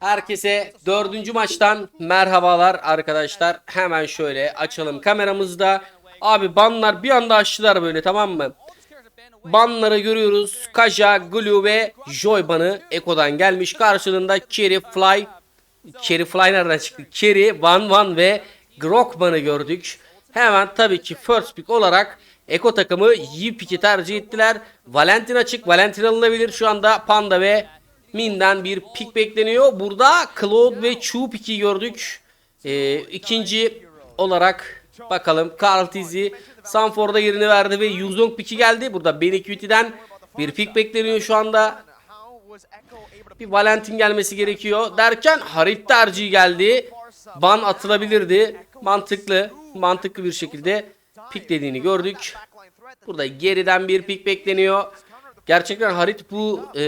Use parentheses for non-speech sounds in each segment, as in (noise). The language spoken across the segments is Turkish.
Herkese dördüncü maçtan merhabalar arkadaşlar. Hemen şöyle açalım kameramızda. Abi banlar bir anda açtılar böyle tamam mı? Banları görüyoruz. Kaja, Glue ve Joy banı Eko'dan gelmiş. Karşılığında Cherry Fly. Cherry Fly nereden çıktı? Cherry, Van Van ve Grok banı gördük. Hemen tabii ki first pick olarak Eko takımı Yipik'i tercih ettiler. Valentin açık. Valentin alınabilir. Şu anda Panda ve Min'den bir pick bekleniyor. Burada Claude ve Chu pick'i gördük. Ee, ikinci olarak bakalım Carl Tizzy Sanford'a yerini verdi ve Yuzong pick'i geldi. Burada Benequiti'den bir pick bekleniyor şu anda. Bir Valentin gelmesi gerekiyor. Derken Harit tercihi geldi. Ban atılabilirdi. Mantıklı. Mantıklı bir şekilde pick dediğini gördük. Burada geriden bir pick bekleniyor. Gerçekten Harit bu e,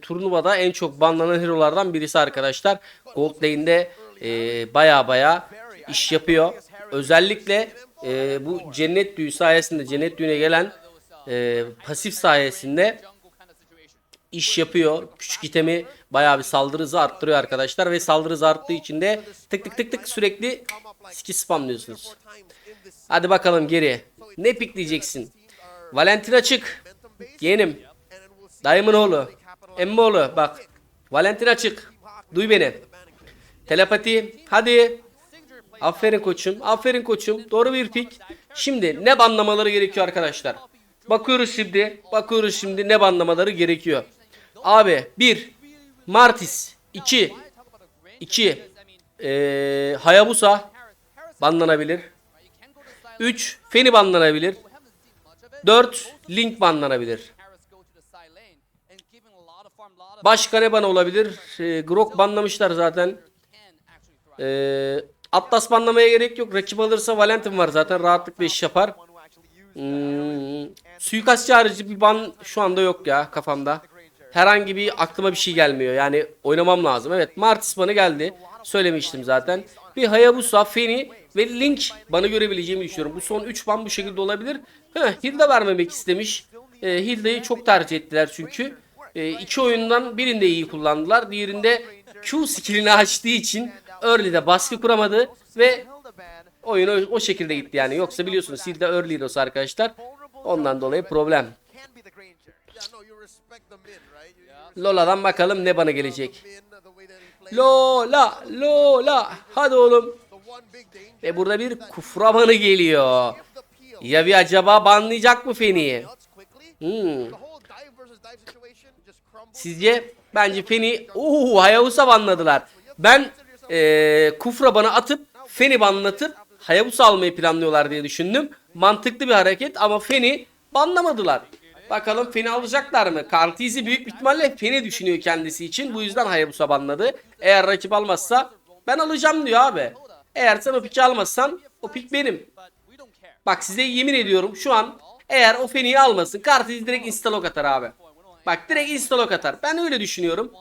turnuvada en çok banlanan hero'lardan birisi arkadaşlar. Gold Lane'de e, baya baya iş yapıyor. Özellikle e, bu cennet düğü sayesinde cennet düğüne gelen e, pasif sayesinde iş yapıyor. Küçük itemi bayağı bir saldırı hızı arttırıyor arkadaşlar ve saldırı hızı arttığı için de tık tık tık tık sürekli ski spamlıyorsunuz. Hadi bakalım geri. Ne pikleyeceksin? Valentin açık. Yeğenim. Dayımın oğlu. Emmi oğlu bak. Valentin açık. Duy beni. Telepati. Hadi. Aferin koçum. Aferin koçum. Doğru bir pik. Şimdi ne banlamaları gerekiyor arkadaşlar? Bakıyoruz şimdi. Bakıyoruz şimdi ne banlamaları gerekiyor. Abi 1. Martis. 2. 2. Ee, Hayabusa banlanabilir. 3. Feni banlanabilir. 4. Link banlanabilir. Başka ne bana olabilir? Ee, Grok banlamışlar zaten. Ee, Atlas banlamaya gerek yok. Rakip alırsa Valentin var zaten. Rahatlıkla iş yapar. Hmm, suikastçı harici bir ban şu anda yok ya kafamda. Herhangi bir aklıma bir şey gelmiyor. Yani oynamam lazım. Evet Martis banı geldi. Söylemiştim zaten. Bir Hayabusa, Feni ve Link bana görebileceğimi düşünüyorum. Bu son 3 ban bu şekilde olabilir. Heh, Hilda vermemek istemiş. Ee, Hilda'yı çok tercih ettiler çünkü. Ee, iki oyundan birinde iyi kullandılar. Diğerinde Q skillini açtığı için early'de baskı kuramadı ve oyun o, o şekilde gitti yani. Yoksa biliyorsunuz Hilda early hero'su arkadaşlar. Ondan dolayı problem. Lola'dan bakalım ne bana gelecek. Lola, Lola. Hadi oğlum. Ve burada bir kufra banı geliyor. Ya bir acaba banlayacak mı Feni'yi? Hmm. Sizce? Bence Feni... Uuu Hayabusa banladılar. Ben ee, kufra bana atıp Feni banlatıp Hayabusa almayı planlıyorlar diye düşündüm. Mantıklı bir hareket ama Feni banlamadılar. Bakalım Feni alacaklar mı? Kartizi büyük ihtimalle Feni düşünüyor kendisi için. Bu yüzden Hayabusa banladı. Eğer rakip almazsa ben alacağım diyor abi. Eğer sen o piki almazsan o pik benim. Bak size yemin ediyorum şu an eğer o Feni'yi almasın Kartizi direkt instalok atar abi. Bak direkt instalok atar. Ben öyle düşünüyorum.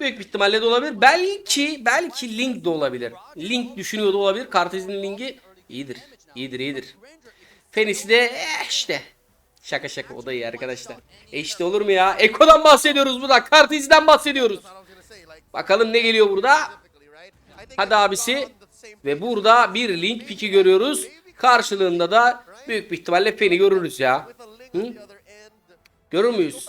Büyük bir ihtimalle de olabilir. Belki belki Link de olabilir. Link düşünüyor da olabilir. Kartezinin linki iyidir. İyidir iyidir. Fenisi de eh işte. Şaka şaka o da iyi arkadaşlar. E işte olur mu ya? Eko'dan bahsediyoruz burada. Karteziden bahsediyoruz. Bakalım ne geliyor burada. Hadi abisi. Ve burada bir Link piki görüyoruz. Karşılığında da büyük bir ihtimalle Feni görürüz ya. Hı? Görür müyüz?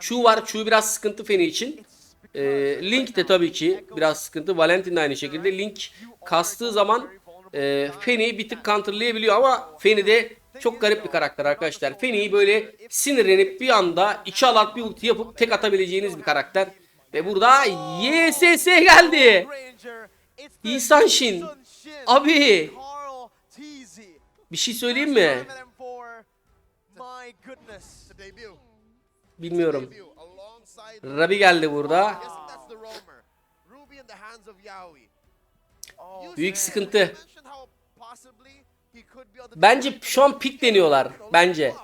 Chu var. Chu biraz sıkıntı Feni için. Ee, Link de tabii ki biraz sıkıntı. Valentin de aynı şekilde. Link kastığı zaman e, Feni bir tık counterlayabiliyor ama Feni de çok garip bir karakter arkadaşlar. Feni'yi böyle sinirlenip bir anda iki alat bir ulti yapıp tek atabileceğiniz bir karakter. Ve burada YSS geldi. İhsan Shin. Abi. Bir şey söyleyeyim mi? Bilmiyorum. Rabi geldi burada. Büyük sıkıntı. Bence şu an pik deniyorlar. Bence.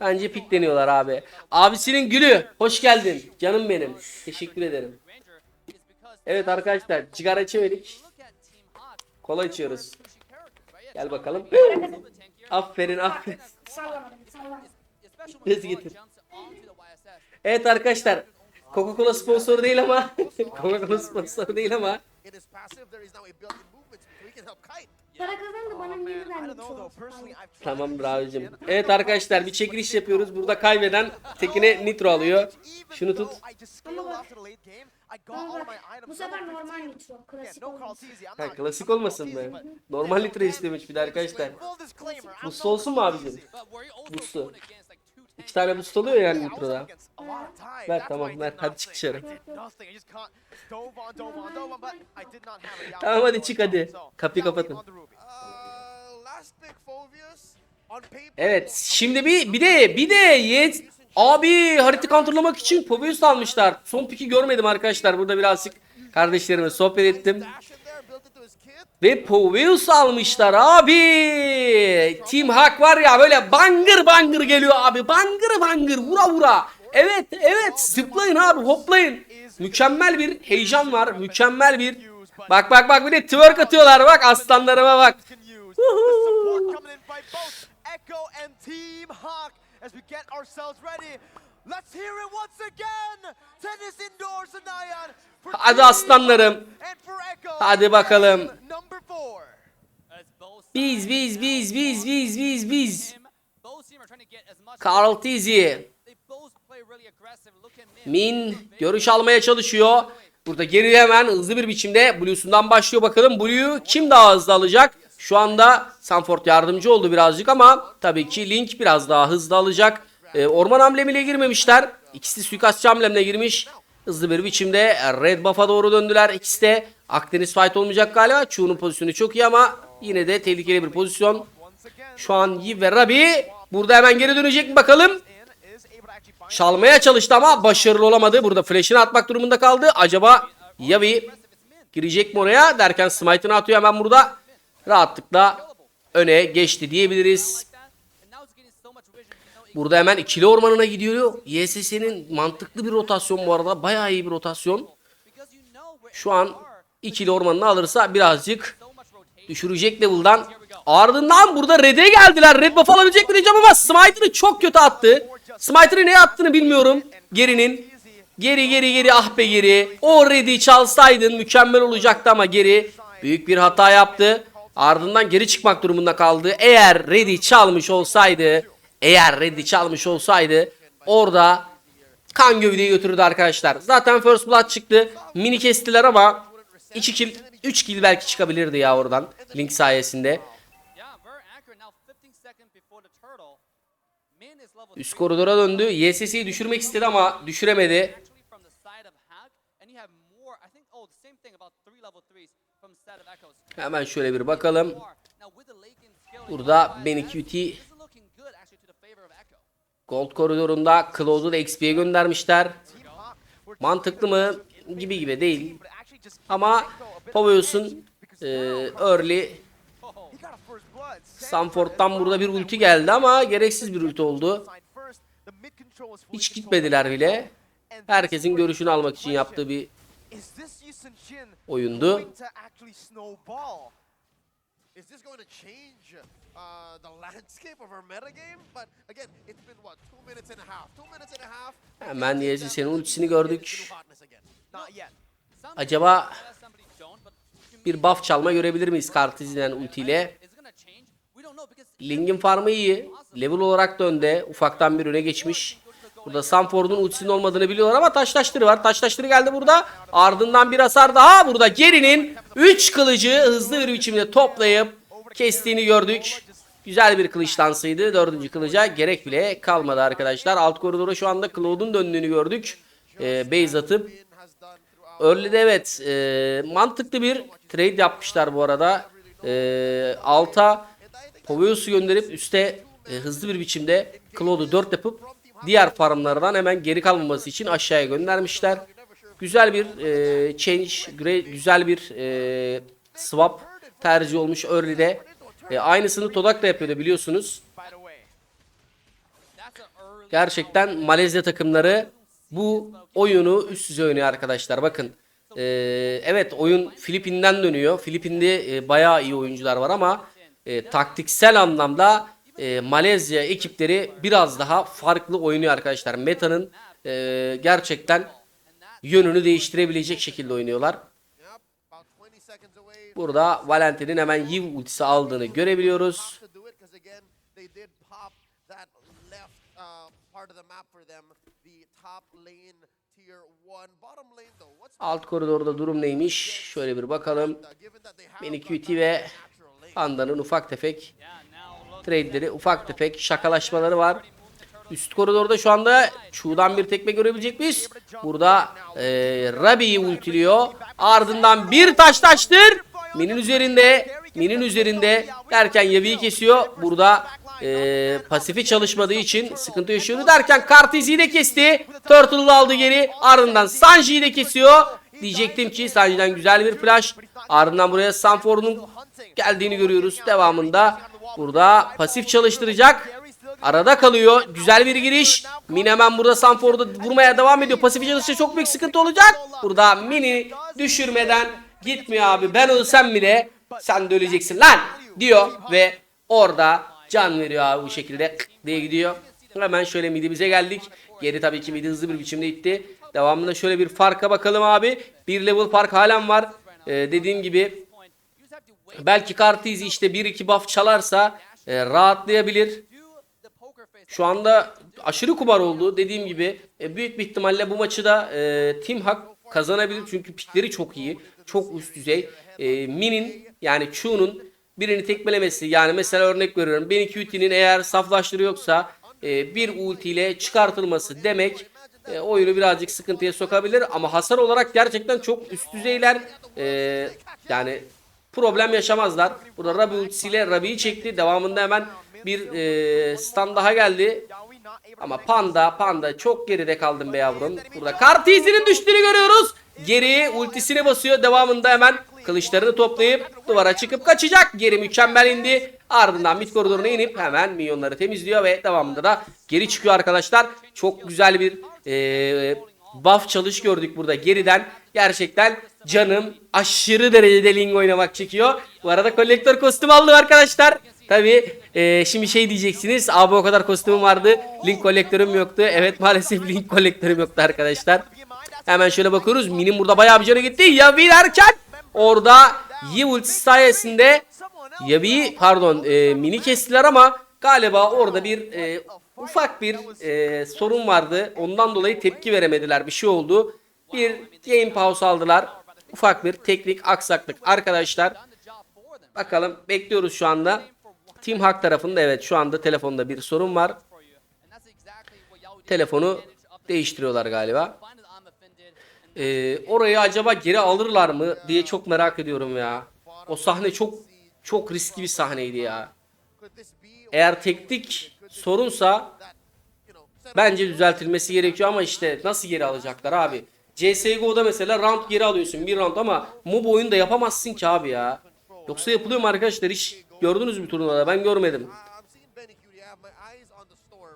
Bence pik deniyorlar abi. Abisinin gülü. Hoş geldin. Canım benim. Teşekkür ederim. Evet arkadaşlar. Sigara içemedik. Kola içiyoruz. Gel bakalım. (laughs) aferin aferin. Bez getir. Evet arkadaşlar. Coca-Cola sponsor değil ama (laughs) Coca-Cola sponsor değil ama. Para kazandı bana niye this abicim. engine. Evet arkadaşlar bir çekiliş yapıyoruz. Burada kaybeden tekine nitro alıyor. Şunu tut. Ama bak- Ama bak bu sefer normal 15. nitro. Klasik. I'm Ha, klasik olmasın but- Normal litre istemiş bir de arkadaşlar. No olsun mu abicim? Teasy. İki tane boost oluyor yani nitroda. Ver tamam, ver. Hadi çık dışarı. Tamam, hadi çık hadi. Kapıyı kapatın. Evet şimdi bir bir de bir de Yet abi harita kontrollamak için Pobius almışlar. Son piki görmedim arkadaşlar. Burada birazcık kardeşlerime sohbet ettim. Ve Pobius almışlar abi. Team Hack var ya böyle bangır bangır geliyor abi. Bangır bangır vura vura. Evet evet zıplayın abi hoplayın. Mükemmel bir heyecan var. Mükemmel bir. Bak bak bak bir de twerk atıyorlar bak aslanlarıma bak. (laughs) can Let's hear it once again. Tennis indoors for Hadi aslanlarım. Hadi bakalım. Biz biz biz biz biz biz biz. Carl Tizzy. Min görüş almaya çalışıyor. Burada geri hemen hızlı bir biçimde Blue'sundan başlıyor bakalım. Blue kim daha hızlı alacak? Şu anda Sanford yardımcı oldu birazcık ama tabii ki Link biraz daha hızlı alacak. Ee, orman amblemiyle girmemişler. İkisi suikastçı amblemle girmiş. Hızlı bir biçimde Red Buff'a doğru döndüler. İkisi de Akdeniz fight olmayacak galiba. Chu'nun pozisyonu çok iyi ama yine de tehlikeli bir pozisyon. Şu an Yi ve Rabi burada hemen geri dönecek mi bakalım. Çalmaya çalıştı ama başarılı olamadı. Burada flash'ını atmak durumunda kaldı. Acaba Yavi girecek mi oraya derken smite'ını atıyor hemen burada. Rahatlıkla öne geçti diyebiliriz. Burada hemen ikili ormanına gidiyor. YSS'nin mantıklı bir rotasyon bu arada. Bayağı iyi bir rotasyon. Şu an ikili ormanını alırsa birazcık düşürecek level'dan. Ardından burada Red'e geldiler. Red buff alabilecek mi diyeceğim ama Smite'ını çok kötü attı. Smite'ını ne attığını bilmiyorum. Geri'nin. Geri geri geri ah be geri. O Red'i çalsaydın mükemmel olacaktı ama geri büyük bir hata yaptı. Ardından geri çıkmak durumunda kaldı. Eğer Red'i çalmış olsaydı, eğer Red'i çalmış olsaydı orada kan gövdeyi götürdü arkadaşlar. Zaten First Blood çıktı. Mini kestiler ama 2 kill, 3 kill belki çıkabilirdi ya oradan. Link sayesinde. Üst koridora döndü. YSS'yi düşürmek istedi ama düşüremedi. Hemen şöyle bir bakalım. Burada Ben QT Gold koridorunda Cloud'u da XP'ye göndermişler. Mantıklı mı? Gibi gibi değil. Ama Povius'un e, early. Sanford'dan burada bir ulti geldi ama gereksiz bir ulti oldu. Hiç gitmediler bile. Herkesin görüşünü almak için yaptığı bir oyundu. Uh, the landscape of our metagame? But again, it's been what, two minutes and a half? Two minutes and a half. Hemen YSS'nin ultisini gördük. Acaba bir buff çalma görebilir miyiz Kartiz'den ultiyle? Ling'in farmı iyi. Level olarak da önde. Ufaktan bir öne geçmiş. Burada Sanford'un ultisinin olmadığını biliyorlar ama taştaştırı var. Taştaştırı geldi burada. Ardından bir hasar daha. Burada Geri'nin 3 kılıcı hızlı bir biçimde toplayıp kestiğini gördük. Güzel bir kılıç dansıydı. Dördüncü kılıca gerek bile kalmadı arkadaşlar. Alt koridora şu anda Cloud'un döndüğünü gördük. Ee, base atıp. Early'de evet e, mantıklı bir trade yapmışlar bu arada. E, alta Povius'u gönderip üste e, hızlı bir biçimde Claude'u 4 yapıp diğer farmlardan hemen geri kalmaması için aşağıya göndermişler. Güzel bir e, change, güzel bir e, swap tercih olmuş Early'de. E, aynısını Todak da yapıyordu biliyorsunuz. Gerçekten Malezya takımları bu oyunu üst düzey oynuyor arkadaşlar. Bakın. Ee, evet oyun Filipin'den dönüyor. Filipin'de e, bayağı iyi oyuncular var ama e, taktiksel anlamda e, Malezya ekipleri biraz daha farklı oynuyor arkadaşlar. Meta'nın e, gerçekten yönünü değiştirebilecek şekilde oynuyorlar. Yep, about 20 seconds away. Burada Valentin'in hemen Yiv ultisi aldığını görebiliyoruz. Alt koridorda durum neymiş? Şöyle bir bakalım. that ve. Panda'nın ufak tefek trade'leri, ufak tefek şakalaşmaları var. Üst koridorda şu anda Chu'dan bir tekme görebilecek miyiz? Burada e, Rabi'yi ultiliyor. Ardından bir taş taştır. Min'in üzerinde, Min'in üzerinde derken Yavi'yi kesiyor. Burada e, pasifi çalışmadığı için sıkıntı yaşıyordu derken Kartizi'yi de kesti. Turtle'ı aldı geri. Ardından Sanji'yi de kesiyor. Diyecektim ki Sanji'den güzel bir flash. Ardından buraya Sanford'un geldiğini görüyoruz. Devamında burada pasif çalıştıracak. Arada kalıyor. Güzel bir giriş. Min hemen burada Sanford'u vurmaya devam ediyor. Pasif çalışırsa çok büyük sıkıntı olacak. Burada Min'i düşürmeden gitmiyor abi. Ben ölsem bile sen de öleceksin lan diyor ve orada can veriyor abi bu şekilde diye gidiyor. Hemen şöyle midimize geldik. Geri tabii ki midi hızlı bir biçimde itti. Devamında şöyle bir farka bakalım abi. Bir level fark halen var. Ee, dediğim gibi belki Kartizi işte 1-2 buff çalarsa e, rahatlayabilir. Şu anda aşırı kumar oldu. Dediğim gibi e, büyük bir ihtimalle bu maçı da e, Team Hak kazanabilir. Çünkü pikleri çok iyi. Çok üst düzey. E, Min'in yani Chu'nun birini tekmelemesi. Yani mesela örnek veriyorum. Beni QT'nin eğer saflaştırı yoksa e, bir ultiyle çıkartılması demek e, oyunu birazcık sıkıntıya sokabilir. Ama hasar olarak gerçekten çok üst düzeyler. E, yani problem yaşamazlar. Burada Rabi ultisiyle Rabi'yi çekti. Devamında hemen bir e, stun daha geldi. Ama Panda, Panda çok geride kaldım be yavrum. Burada Kartizi'nin düştüğünü görüyoruz. Geri ultisini basıyor. Devamında hemen kılıçlarını toplayıp duvara çıkıp kaçacak. Geri mükemmel indi. Ardından mid koridoruna inip hemen minyonları temizliyor ve devamında da geri çıkıyor arkadaşlar. Çok güzel bir e, buff çalış gördük burada geriden. Gerçekten canım aşırı derecede Ling oynamak çekiyor. Bu arada kolektör kostüm aldım arkadaşlar. Tabi şimdi şey diyeceksiniz. Abi o kadar kostümüm vardı. Link kolektörüm yoktu. Evet maalesef link kolektörüm yoktu arkadaşlar. Hemen şöyle bakıyoruz. Minim burada bayağı bir canı gitti. Yavi derken orada Yi sayesinde Yavi'yi pardon e, mini kestiler ama galiba orada bir e, ufak bir e, sorun vardı. Ondan dolayı tepki veremediler. Bir şey oldu. Bir game pause aldılar. Ufak bir teknik aksaklık arkadaşlar. Bakalım bekliyoruz şu anda. Team Hack tarafında evet şu anda telefonda bir sorun var. Telefonu değiştiriyorlar galiba. Ee, orayı acaba geri alırlar mı diye çok merak ediyorum ya. O sahne çok çok riskli bir sahneydi ya. Eğer teknik sorunsa bence düzeltilmesi gerekiyor ama işte nasıl geri alacaklar abi? CSGO'da mesela round geri alıyorsun bir round ama MOBA oyunda yapamazsın ki abi ya. Yoksa yapılıyor mu arkadaşlar? Hiç gördünüz mü turnuvada ben görmedim.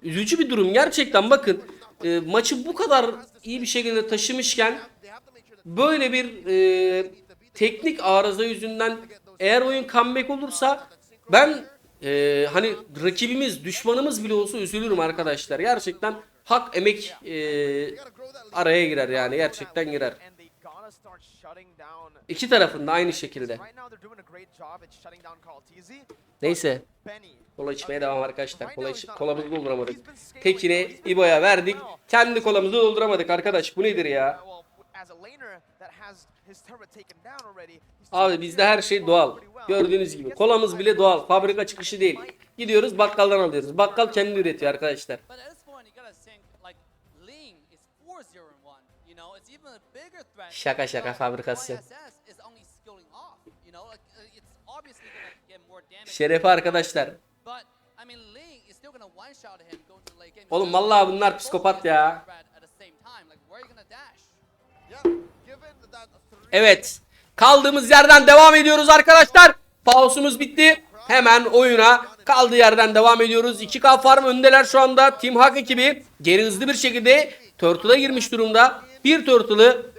Üzücü bir durum. Gerçekten bakın e, maçı bu kadar iyi bir şekilde taşımışken böyle bir e, teknik arıza yüzünden eğer oyun comeback olursa ben e, hani rakibimiz düşmanımız bile olsa üzülürüm arkadaşlar. Gerçekten hak emek e, araya girer yani. Gerçekten girer. İki tarafında aynı şekilde. Neyse kola içmeye devam arkadaşlar. Kola iç- kolamızı dolduramadık. Tekini İbo'ya verdik. Kendi kolamızı dolduramadık arkadaş. Bu nedir ya? He's Abi bizde her şey doğal. Gördüğünüz gibi kolamız bile doğal. Fabrika çıkışı değil. Gidiyoruz bakkaldan alıyoruz. Bakkal kendi üretiyor arkadaşlar. Şaka şaka fabrikası. Şerefe arkadaşlar. Oğlum vallahi bunlar psikopat ya. Evet. Kaldığımız yerden devam ediyoruz arkadaşlar. Pausumuz bitti. Hemen oyuna kaldığı yerden devam ediyoruz. 2K farm öndeler şu anda. Team Hack ekibi geri hızlı bir şekilde Turtle'a girmiş durumda. Bir Turtle'ı.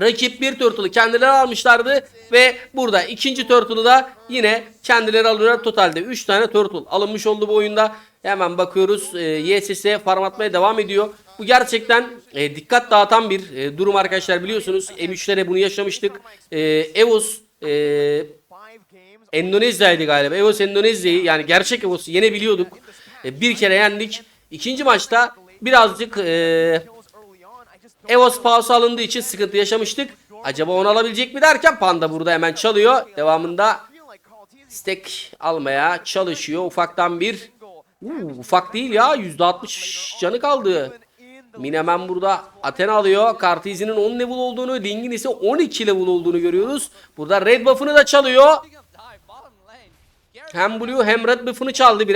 Rakip bir turtle'ı kendileri almışlardı ve burada ikinci turtle'ı da yine kendileri alıyorlar. Totalde 3 tane turtle alınmış oldu bu oyunda. Hemen bakıyoruz. E, YSS farm atmaya devam ediyor. Bu gerçekten e, dikkat dağıtan bir e, durum arkadaşlar biliyorsunuz. M3'lere bunu yaşamıştık. E, Evos e. Endonezya'ydı galiba. Evos Endonezya'yı yani gerçek Evos'u yenebiliyorduk. E, bir kere yendik. İkinci maçta birazcık e, Evos pause alındığı için sıkıntı yaşamıştık. Acaba onu alabilecek mi derken Panda burada hemen çalıyor. Devamında stack almaya çalışıyor. Ufaktan bir. Uu, ufak değil ya. %60 canı kaldı. in the Min hemen burada Athena alıyor. Kartizi'nin 10 level olduğunu, Ling'in ise 12 level olduğunu görüyoruz. Burada red buff'ını da çalıyor. Hem Blue hem red buff'ını çaldı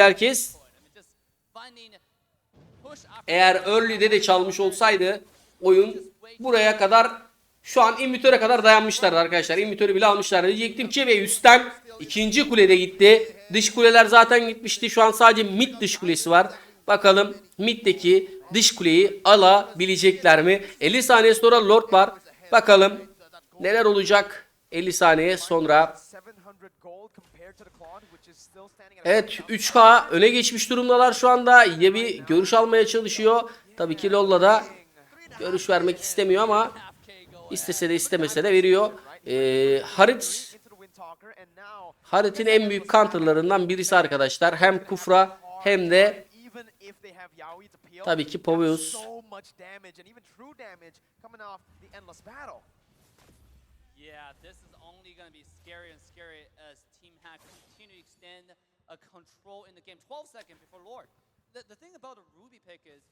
push after Eğer early'de de çalmış olsaydı oyun buraya kadar şu an invitöre kadar dayanmışlardı arkadaşlar. İnvitörü bile almışlardı. Diyecektim ki ve üstten ikinci kulede gitti. Dış kuleler zaten gitmişti. Şu an sadece mid dış kulesi var. Bakalım middeki dış kuleyi alabilecekler mi? 50 saniye sonra Lord var. Bakalım neler olacak 50 saniye sonra. 700 gold compared to the Claude, which is still standing at Evet 3K öne geçmiş durumdalar şu anda. Yebi görüş almaya çalışıyor. Tabii ki Lolla da görüş vermek istemiyor ama istese de istemese de veriyor. Ee, Harit Harit'in en büyük counterlarından birisi arkadaşlar. Hem Kufra hem de tabii ki extend a control in the game. 12 seconds before Lord. The, the thing about a Ruby pick is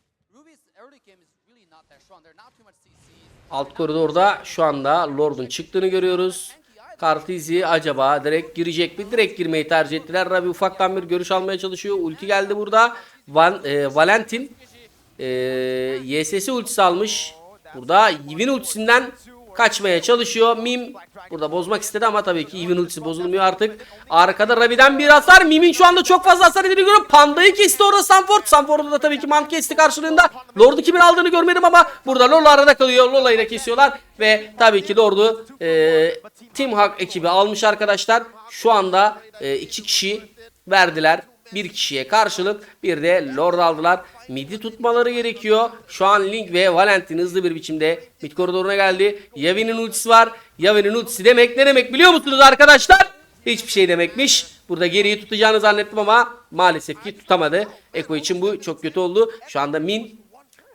Alt koridorda şu anda Lord'un çıktığını görüyoruz. Kartizi acaba direkt girecek mi? Direkt girmeyi tercih ettiler. Rabi ufaktan bir görüş almaya çalışıyor. Ulti geldi burada. Van, e, Valentin e, YSS ultisi almış. Burada Yivin ultisinden kaçmaya çalışıyor. Mim burada bozmak istedi ama tabii ki Yivin ultisi bozulmuyor artık. Arkada Rabi'den bir hasar. Mim'in şu anda çok fazla hasar edildiğini görüyorum. Panda'yı kesti orada Sanford. Sanford'u da tabii ki Mant kesti karşılığında. Lord'u kimin aldığını görmedim ama burada Lola arada kalıyor. Lola'yı da kesiyorlar. Ve tabii ki Lord'u e, Team Hawk ekibi almış arkadaşlar. Şu anda e, iki kişi verdiler. Bir kişiye karşılık bir de Lord aldılar. Midi tutmaları gerekiyor. Şu an Link ve Valentin hızlı bir biçimde mid koridoruna geldi. Yavi'nin ultisi var. Yavi'nin ultisi demek ne demek biliyor musunuz arkadaşlar? Hiçbir şey demekmiş. Burada geriyi tutacağını zannettim ama maalesef ki tutamadı. Eko için bu çok kötü oldu. Şu anda Min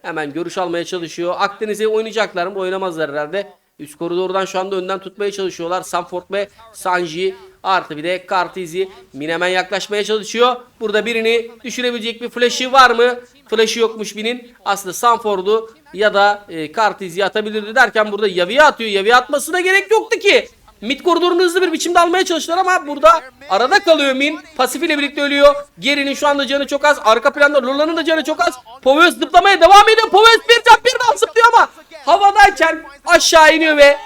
hemen görüş almaya çalışıyor. Akdeniz'e oynayacaklar mı? Oynamazlar herhalde. Üst koridordan şu anda önden tutmaya çalışıyorlar. Sanford ve Sanji artı bir de Kartizi. Min hemen yaklaşmaya çalışıyor. Burada birini düşürebilecek bir flash'ı var mı? Flash'ı yokmuş Min'in. Aslında Sanford'u ya da e, atabilirdi derken burada Yavi'ye atıyor. Yavi'ye atmasına gerek yoktu ki. Mid koridorunu hızlı bir biçimde almaya çalıştılar ama burada arada kalıyor Min. Pasif ile birlikte ölüyor. Geri'nin şu anda canı çok az. Arka planda Lola'nın da canı çok az. Poveus zıplamaya devam ediyor. Poveus bir can bir daha zıplıyor ama havadayken aşağı iniyor ve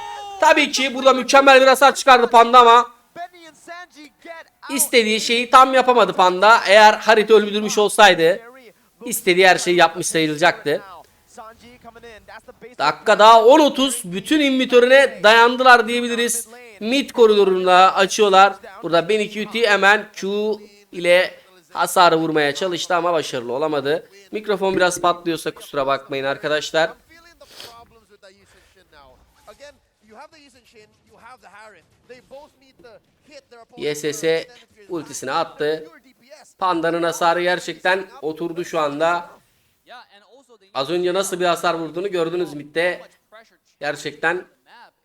tabii ki burada mükemmel bir hasar çıkardı Panda ama istediği şeyi tam yapamadı Panda. Eğer Harit'i öldürmüş olsaydı istediği her şeyi yapmış sayılacaktı. Dakika daha 10.30 bütün invitörüne dayandılar diyebiliriz. Mid koridorunda açıyorlar. Burada Ben 2 Uti hemen Q ile hasarı vurmaya çalıştı ama başarılı olamadı. Mikrofon biraz patlıyorsa kusura bakmayın arkadaşlar. YSS ultisini attı. Panda'nın hasarı gerçekten oturdu şu anda. Az önce nasıl bir hasar vurduğunu gördünüz midde. Gerçekten.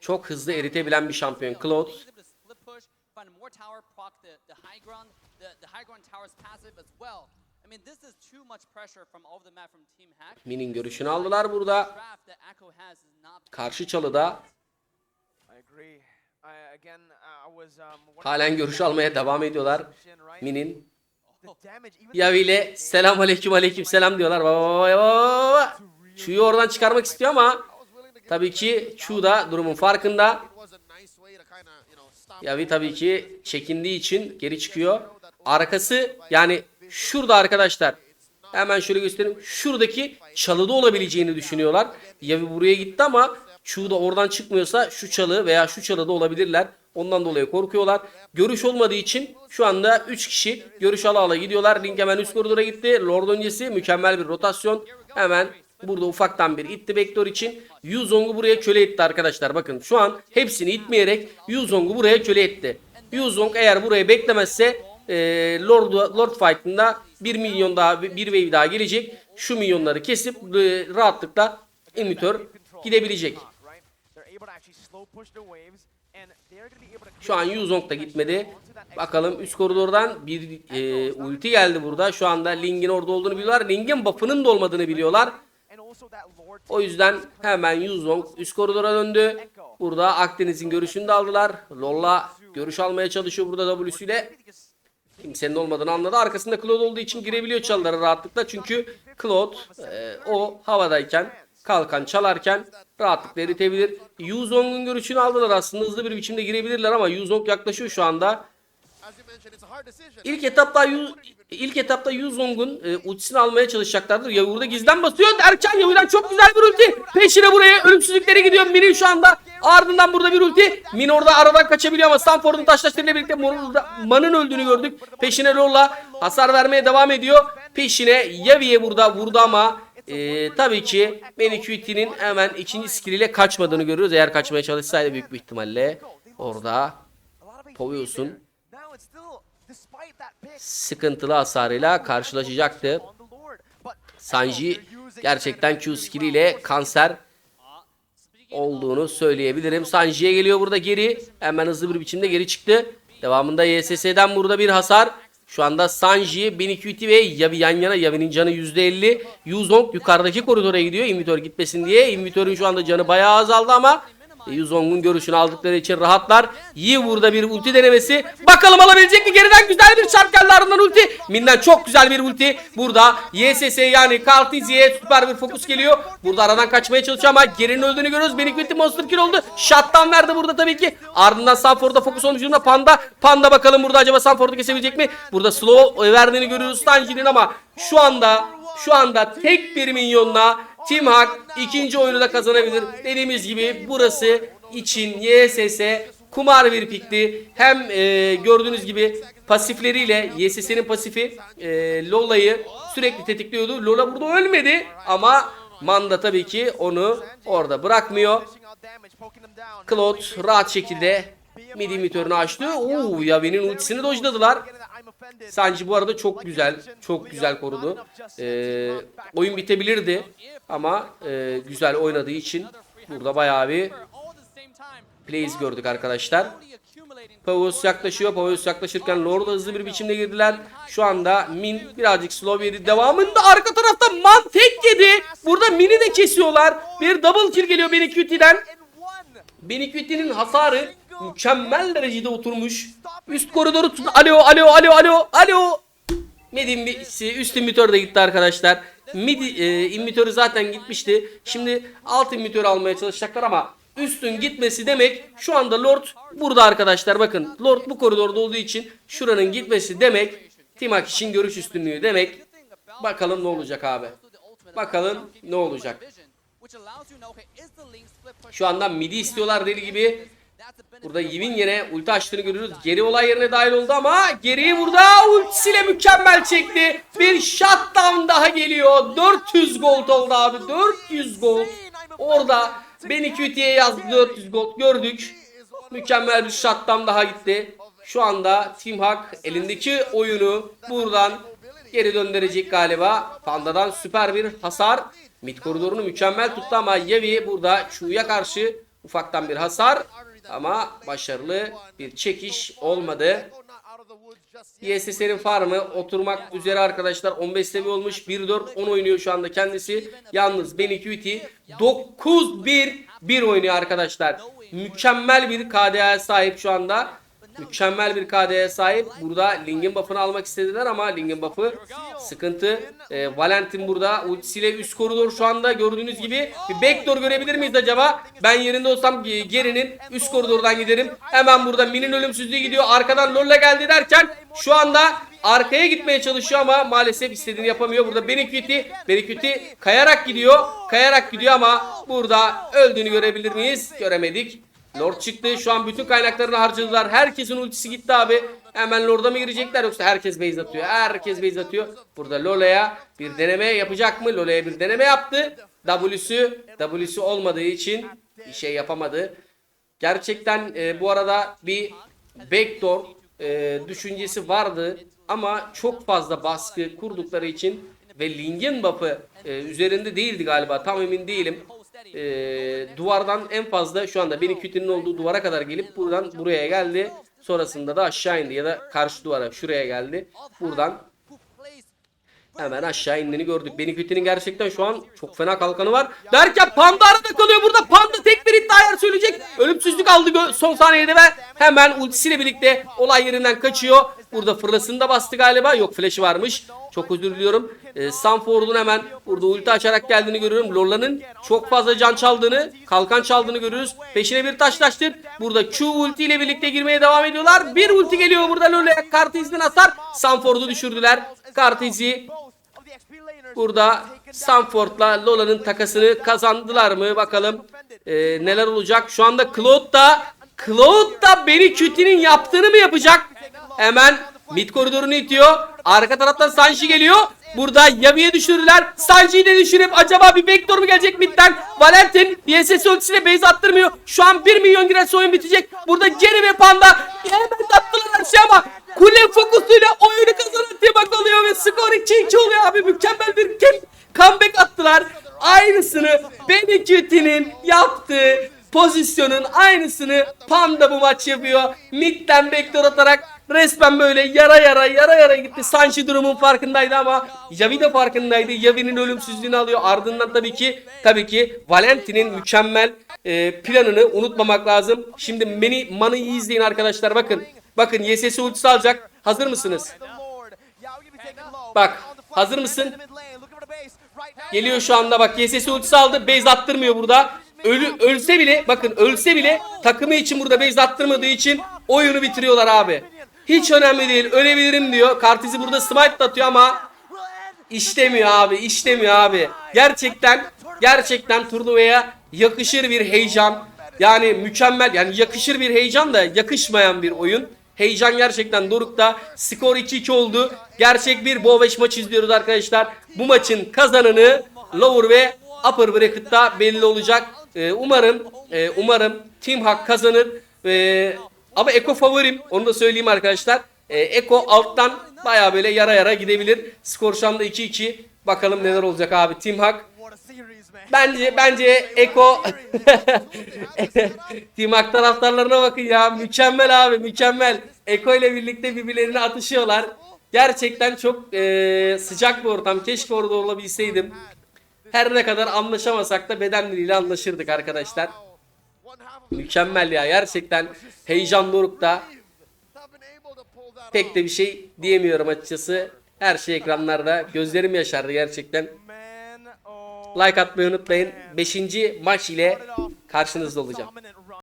Çok hızlı eritebilen bir şampiyon Cloud. Min'in görüşünü aldılar burada. Karşı çalıda halen görüş almaya devam ediyorlar. Min'in Yavi ile selam aleyküm aleyküm selam diyorlar. Baba baba baba. Chu'yu oradan çıkarmak istiyor ama tabii ki Chu da durumun farkında. Yavi tabii ki çekindiği için geri çıkıyor. Arkası yani şurada arkadaşlar. Hemen şöyle göstereyim. Şuradaki çalıda olabileceğini düşünüyorlar. Yavi buraya gitti ama Chu da oradan çıkmıyorsa şu çalı veya şu çalıda olabilirler. Ondan dolayı korkuyorlar. Görüş olmadığı için şu anda 3 kişi görüş ala ala gidiyorlar. Link hemen üst koridora gitti. Lord öncesi mükemmel bir rotasyon. Hemen burada ufaktan bir itti Vector için. Yuzong'u buraya köle etti arkadaşlar. Bakın şu an hepsini itmeyerek Yuzong'u buraya köle etti. Yuzong eğer buraya beklemezse e, Lord, Lord Fight'ında 1 milyon daha bir wave daha gelecek. Şu milyonları kesip e, rahatlıkla imitör gidebilecek. Şu an Yuzong da gitmedi. Bakalım üst koridordan bir e, ulti geldi burada. Şu anda Ling'in orada olduğunu biliyorlar. Ling'in buff'ının da olmadığını biliyorlar. O yüzden hemen Yuzong üst koridora döndü. Burada Akdeniz'in görüşünü de aldılar. Lolla görüş almaya çalışıyor burada W'süyle. Kimsenin olmadığını anladı. Arkasında Claude olduğu için girebiliyor çalılara rahatlıkla. Çünkü Claude e, o havadayken kalkan çalarken rahatlıkla eritebilir. Yuzong'un görüşünü aldılar aslında. Hızlı bir biçimde girebilirler ama Yuzong yaklaşıyor şu anda. İlk etapta Yu, ilk etapta Yuzong'un e, ultisini almaya çalışacaklardır. Yavu burada gizden basıyor derken Yavu'dan çok güzel bir ulti. Peşine buraya ölümsüzlükleri gidiyor. Mini şu anda ardından burada bir ulti. Min orada aradan kaçabiliyor ama Stanford'un taşlaşlarıyla birlikte Man'ın öldüğünü gördük. Peşine Lola hasar vermeye devam ediyor. Peşine Yavi'ye burada vurdu ama e, tabii ki Manicuity'nin hemen ikinci skill ile kaçmadığını görüyoruz. Eğer kaçmaya çalışsaydı büyük bir ihtimalle orada a sıkıntılı hasarıyla karşılaşacaktı. Sanji gerçekten Q skill ile kanser olduğunu söyleyebilirim. Sanji'ye geliyor burada geri. Hemen hızlı bir biçimde geri çıktı. Devamında YSS'den burada bir hasar. Şu anda Sanji, Beniküti ve Yavi yan yana. Yavi'nin canı %50. Yuzong yukarıdaki koridora gidiyor. Invitor gitmesin diye. Invitör'ün şu anda canı bayağı azaldı ama e, Yuzong'un görüşünü aldıkları için rahatlar. Yi burada bir ulti denemesi. Bakalım alabilecek mi? Geriden güzel bir çarp geldi ardından ulti. Min'den çok güzel bir ulti. Burada YSS yani Kaltizi'ye süper bir fokus geliyor. Burada aradan kaçmaya çalışıyor ama gerinin öldüğünü görüyoruz. Beniküti monster kill oldu. Shutdown verdi burada tabii ki. Ardından Sanford'a fokus olmuş durumda Panda. Panda bakalım burada acaba Sanford'u kesebilecek mi? Burada slow verdiğini görüyoruz Sanji'nin ama şu anda şu anda tek bir minyonla Team Hawk ikinci oyunu da kazanabilir. Dediğimiz gibi burası için YSS kumar bir pikti. Hem e, gördüğünüz gibi pasifleriyle YSS'nin pasifi e, Lola'yı sürekli tetikliyordu. Lola burada ölmedi ama Manda tabii ki onu orada bırakmıyor. Claude rahat şekilde mid imitörünü açtı. Oo, Yavi'nin ultisini dojladılar. Sanji bu arada çok güzel, çok güzel korudu. Ee, oyun bitebilirdi ama e, güzel oynadığı için burada bayağı bir plays gördük arkadaşlar. Pavos yaklaşıyor. Pavos yaklaşırken Lord da hızlı bir biçimde girdiler. Şu anda Min birazcık slow yedi. Devamında arka tarafta Man tek yedi. Burada Min'i de kesiyorlar. Bir double kill geliyor Benikuti'den. Benikuti'nin hasarı mükemmel derecede oturmuş. Üst koridoru tut. Alo alo alo alo alo. Mid'in bir üst imitör de gitti arkadaşlar. Mid e, imitörü zaten gitmişti. Şimdi alt imitörü almaya çalışacaklar ama üstün gitmesi demek şu anda Lord burada arkadaşlar bakın. Lord bu koridorda olduğu için şuranın gitmesi demek Timak için görüş üstünlüğü demek. Bakalım ne olacak abi. Bakalım ne olacak. Şu anda midi istiyorlar deli gibi. Burada Yivin yine ulti açtığını görüyoruz. Geri olay yerine dahil oldu ama geriyi burada ultisiyle mükemmel çekti. Bir shutdown daha geliyor. 400 gold oldu abi. 400 gold. Orada beni QT'ye yazdı 400 gold gördük. Mükemmel bir shutdown daha gitti. Şu anda Team Hawk elindeki oyunu buradan geri döndürecek galiba. Panda'dan süper bir hasar. Mid koridorunu mükemmel tuttu ama Yevi burada Chu'ya karşı ufaktan bir hasar. Ama başarılı bir çekiş olmadı. YSS'nin farmı oturmak üzere arkadaşlar. 15 seviye olmuş. 1-4-10 oynuyor şu anda kendisi. Yalnız Beniküti 9-1 1 oynuyor arkadaşlar. Mükemmel bir KDA'ya sahip şu anda mükemmel bir KD'ye sahip. Burada Ling'in buff'ını almak istediler ama Ling'in buff'ı sıkıntı. Ee, Valentin burada ultisiyle üst koridor şu anda gördüğünüz gibi. Bir backdoor görebilir miyiz acaba? Ben yerinde olsam e, gerinin üst koridordan giderim. Hemen burada Min'in ölümsüzlüğü gidiyor. Arkadan Lola geldi derken şu anda arkaya gitmeye çalışıyor ama maalesef istediğini yapamıyor. Burada Beniküti, Beniküti kayarak gidiyor. Kayarak gidiyor ama burada öldüğünü görebilir miyiz? Göremedik. Lord çıktı. Şu an bütün kaynaklarını harcadılar. Herkesin ultisi gitti abi. Hemen Lord'a mı girecekler yoksa herkes base atıyor. Herkes base atıyor. Burada Lola'ya bir deneme yapacak mı? Lola'ya bir deneme yaptı. W'su W'su olmadığı için bir şey yapamadı. Gerçekten e, bu arada bir backdoor e, düşüncesi vardı ama çok fazla baskı kurdukları için ve Ling'in buff'ı e, üzerinde değildi galiba tam emin değilim. E, duvardan en fazla şu anda Beni Kütü'nün olduğu duvara kadar gelip buradan buraya geldi. Sonrasında da aşağı indi ya da karşı duvara şuraya geldi. Buradan Hemen aşağı indiğini gördük. Beni Kütü'nün gerçekten şu an çok fena kalkanı var. Derken Panda arada kalıyor burada. Panda tek bir iddia ayar söyleyecek. Ölümsüzlük aldı son saniyede ve hemen ultisiyle birlikte olay yerinden kaçıyor. Burada fırlasını da bastı galiba. Yok flash'ı varmış. Çok özür diliyorum. Ee, Sanford'un hemen burada ulti açarak geldiğini görüyorum. Lola'nın çok fazla can çaldığını, kalkan çaldığını görüyoruz. Peşine bir taşlaştır. Burada Q ulti ile birlikte girmeye devam ediyorlar. Bir ulti geliyor burada Lola'ya. Kartı izden hasar. Sanford'u düşürdüler. Kartı izi Burada Sanford'la Lola'nın takasını kazandılar mı bakalım Ee, neler olacak. Şu anda Cloud da Cloud da Beni Kütü'nün yaptığını mı yapacak? Hemen mid koridorunu itiyor. Arka taraftan Sanji geliyor. Burada Yavi'ye düşürdüler. Sanji'yi de düşürüp acaba bir backdoor mu gelecek midden? Valentin DSS ultisiyle base attırmıyor. Şu an 1 milyon girerse oyun bitecek. Burada Jerry ve Panda hemen attılar her şey ama Kule fokusuyla oyunu kazanan Tibak oluyor ve skor 2-2 oluyor abi. Mükemmel bir comeback attılar. Aynısını Benikuti'nin yaptığı pozisyonun aynısını Panda bu maç yapıyor. Midden backdoor atarak resmen böyle yara yara yara yara gitti. Sanchi durumun farkındaydı ama Yavi de farkındaydı. Yavi'nin ölümsüzlüğünü alıyor. Ardından tabii ki tabii ki Valentin'in mükemmel e, planını unutmamak lazım. Şimdi beni Manı'yı izleyin arkadaşlar bakın. Bakın YSS ultisi alacak. Hazır mısınız? Bak, hazır mısın? Geliyor şu anda bak YSS ultisi aldı. Base attırmıyor burada. Ölü, ölse bile bakın ölse bile takımı için burada base attırmadığı için oyunu bitiriyorlar abi. Hiç önemli değil. Ölebilirim diyor. Kartizi burada smite atıyor ama işlemiyor abi. işlemiyor abi. Gerçekten gerçekten turnuvaya yakışır bir heyecan. Yani mükemmel yani yakışır bir heyecan da yakışmayan bir oyun. Heyecan gerçekten dorukta. Skor 2-2 oldu. Gerçek bir 5 maçı izliyoruz arkadaşlar. Bu maçın kazananı Lower ve Upper Bracket'ta belli olacak. Ee, umarım e, umarım Team Hack kazanır. Ee, ama Eko favorim. Onu da söyleyeyim arkadaşlar. Ee, Eko alttan baya böyle yara yara gidebilir. Skor şu anda 2-2. Bakalım neler olacak abi. Team Hack Bence bence Eko (laughs) Team Hack taraftarlarına bakın ya mükemmel abi mükemmel. Eko ile birlikte birbirlerine atışıyorlar. Gerçekten çok eee, sıcak bir ortam. Keşke orada olabilseydim. Her ne kadar anlaşamasak da beden diliyle anlaşırdık arkadaşlar. Mükemmel ya gerçekten heyecan dorukta. Pek de bir şey diyemiyorum açıkçası. Her şey ekranlarda. Gözlerim yaşardı gerçekten. Like atmayı unutmayın. 5. maç ile karşınızda olacağım.